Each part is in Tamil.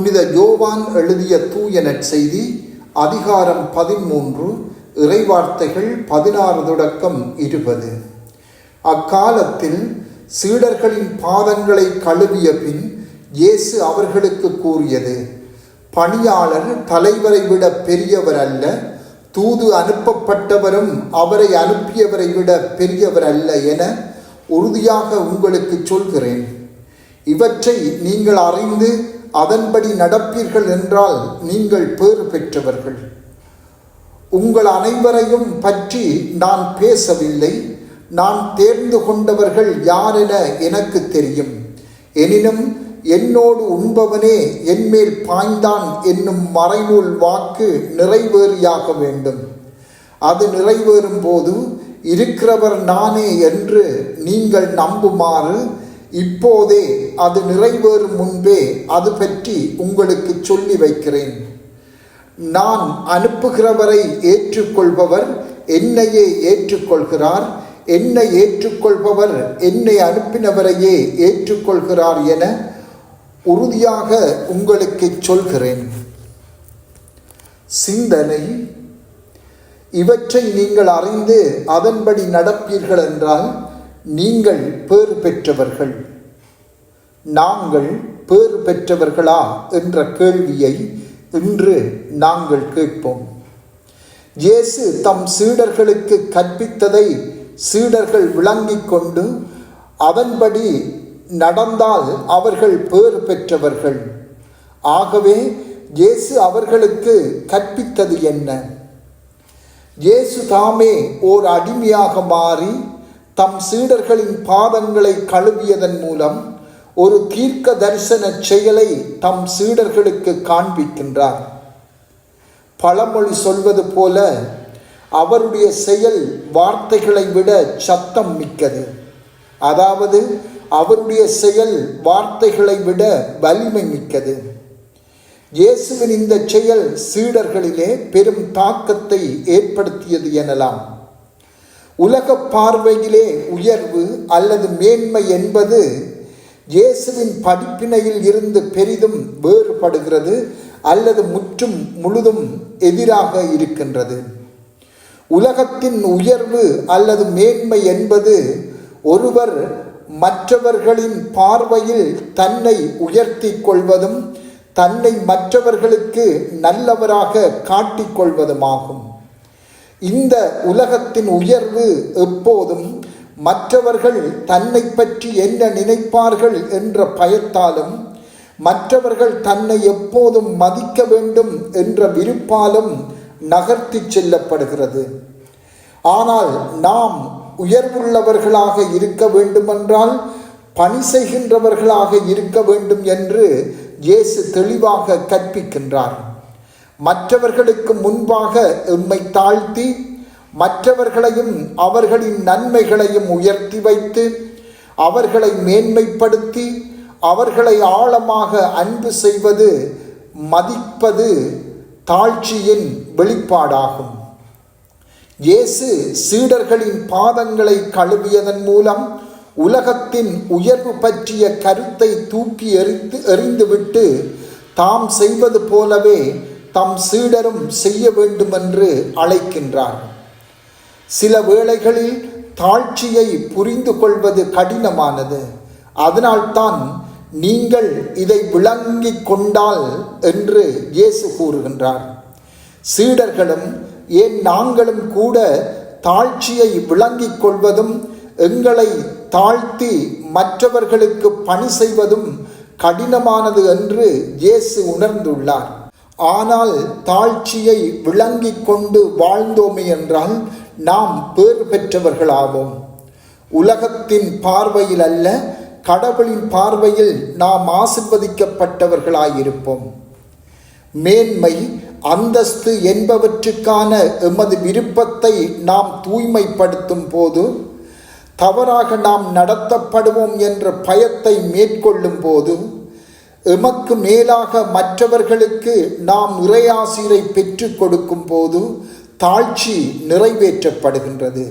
புனித யோவான் எழுதிய தூய நற்செய்தி அதிகாரம் பதிமூன்று இறைவார்த்தைகள் பதினாறு தொடக்கம் இருபது. அக்காலத்தில் சீடர்களின் பாதங்களை கழுவிய பின் இயேசு அவர்களுக்கு கூறியது பணியாளர் தலைவரை விட பெரியவர் அல்ல தூது அனுப்பப்பட்டவரும் அவரை அனுப்பியவரை விட பெரியவர் அல்ல என உறுதியாக உங்களுக்கு சொல்கிறேன். இவற்றை நீங்கள் அறிந்து அதன்படி நடப்பீர்கள் என்றால் நீங்கள் பேறு பெற்றவர்கள். உங்கள் அனைவரையும் பற்றி நான் பேசவில்லை. நான் தேர்ந்து கொண்டவர்கள் யாரென எனக்கு தெரியும். எனினும் என்னோடு உண்பவனே என்மேல் பாய்ந்தான் என்னும் மறைநூல் வாக்கு நிறைவேறியாக வேண்டும். அது நிறைவேறும் போது இருக்கிறவர் நானே என்று நீங்கள் நம்புமாறு இப்போதே அது நிறைவேறும் முன்பே அது பற்றி உங்களுக்கு சொல்லி வைக்கிறேன். நான் அனுப்புகிறவரை ஏற்றுக்கொள்பவர் என்னையே ஏற்றுக்கொள்கிறார். என்னை ஏற்றுக்கொள்பவர் என்னை அனுப்பினவரையே ஏற்றுக்கொள்கிறார் என உறுதியாக உங்களுக்கு சொல்கிறேன். சிந்தனை. இவற்றை நீங்கள் அறிந்து அதன்படி நடப்பீர்கள் என்றால் நீங்கள் பேறு பெற்றவர்கள். நாங்கள் பேறு பெற்றவர்களா என்ற கேள்வியை இன்று நாங்கள் கேட்போம். இயேசு தம் சீடர்களுக்கு கற்பித்ததை சீடர்கள் விளங்கிக் கொண்டு அதன்படி நடந்தால் அவர்கள் பேறு பெற்றவர்கள். ஆகவே இயேசு அவர்களுக்கு கற்பித்தது என்ன? இயேசு தாமே ஓர் அடிமையாக மாறி தம் சீடர்களின் பாதங்களை கழுவியதன் மூலம் ஒரு தீர்க்க தரிசன செயலை தம் சீடர்களுக்கு காண்பிக்கின்றார். பழமொழி சொல்வது போல அவருடைய செயல் வார்த்தைகளை விட சத்தம் மிக்கது. அதாவது அவருடைய செயல் வார்த்தைகளை விட வலிமை மிக்கது. இயேசுவின் இந்த செயல் சீடர்களிலே பெரும் தாக்கத்தை ஏற்படுத்தியது எனலாம். உலக பார்வையிலே உயர்வு அல்லது மேன்மை என்பது இயேசுவின் படிப்பினையில் இருந்து பெரிதும் வேறுபடுகிறது அல்லது முற்றும் முழுதும் எதிராக இருக்கின்றது. உலகத்தின் உயர்வு அல்லது மேன்மை என்பது ஒருவர் மற்றவர்களின் பார்வையில் தன்னை உயர்த்தி கொள்வதும் தன்னை மற்றவர்களுக்கு நல்லவராக காட்டிக்கொள்வதுமாகும் இந்த உலகத்தின் உயர்வு எப்போதும் மற்றவர்கள் தன்னை பற்றி என்ன நினைப்பார்கள் என்ற பயத்தாலும் மற்றவர்கள் தன்னை எப்போதும் மதிக்க வேண்டும் என்ற விருப்பாலும் நகர்த்தி செல்லப்படுகிறது. ஆனால் நாம் உயர்வுள்ளவர்களாக இருக்க வேண்டுமென்றால் பணி செய்கின்றவர்களாக இருக்க வேண்டும் என்று இயேசு தெளிவாக கற்பிக்கின்றார். மற்றவர்களுக்கு முன்பாக எம்மை தாழ்த்தி மற்றவர்களையும் அவர்களின் நன்மைகளையும் உயர்த்தி வைத்து அவர்களை மேன்மைப்படுத்தி அவர்களை ஆழமாக அன்பு செய்வது மதிப்பது தாழ்ச்சியின் வெளிப்பாடாகும். இயேசு சீடர்களின் பாதங்களை கழுவியதன் மூலம் உலகத்தின் உயர்வு பற்றிய கருத்தை தூக்கி எறிந்து எறிந்துவிட்டு தாம் செய்வது போலவே தம் சீடரும் செய்ய வேண்டுமென்று அழைக்கின்றார் சில வேளைகளில் தாழ்ச்சியை புரிந்து கொள்வது கடினமானது. அதனால்தான் நீங்கள் இதை விளங்கிக் கொண்டால் என்று இயேசு கூறுகின்றார். சீடர்களும் ஏன் நாங்களும் கூட தாழ்ச்சியை விளங்கிக் கொள்வதும் எங்களை தாழ்த்தி மற்றவர்களுக்கு பணி செய்வதும் கடினமானது என்று இயேசு உணர்ந்துள்ளார். ஆனால் தாழ்ச்சியை விளங்கிக் கொண்டு வாழ்ந்தோமே என்றால் நாம் பேறு பெற்றவர்களாவோம். உலகத்தின் பார்வையில் அல்ல கடவுளின் பார்வையில் நாம் ஆசிர்வதிக்கப்பட்டவர்களாயிருப்போம். மேன்மை அந்தஸ்து என்பவற்றுக்கான எமது விருப்பத்தை நாம் தூய்மைப்படுத்தும் போது தவறாக நாம் நடத்தப்படுவோம் என்ற பயத்தை மேற்கொள்ளும் போது எமக்கு மேலாக மற்றவர்களுக்கு நாம் இறையாசிரை பெற்றுக் கொடுக்கும் போது தாழ்ச்சி நிறைவேற்றப்படுகின்றது.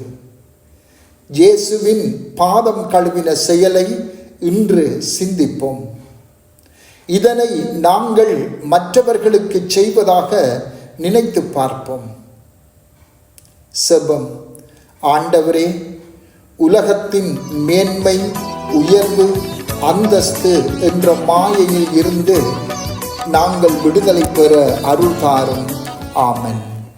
இயேசுவின் பாதம் கழுவின செயலை இன்று சிந்திப்போம். இதனை நாங்கள் மற்றவர்களுக்கு செய்வதாக நினைத்து பார்ப்போம். செபம். ஆண்டவரே உலகத்தின் மேன்மை உயர்வு அந்தஸ்து என்ற மாயையில் இருந்து நாங்கள் விடுதலை பெற அருள் தாரும் ஆமன்.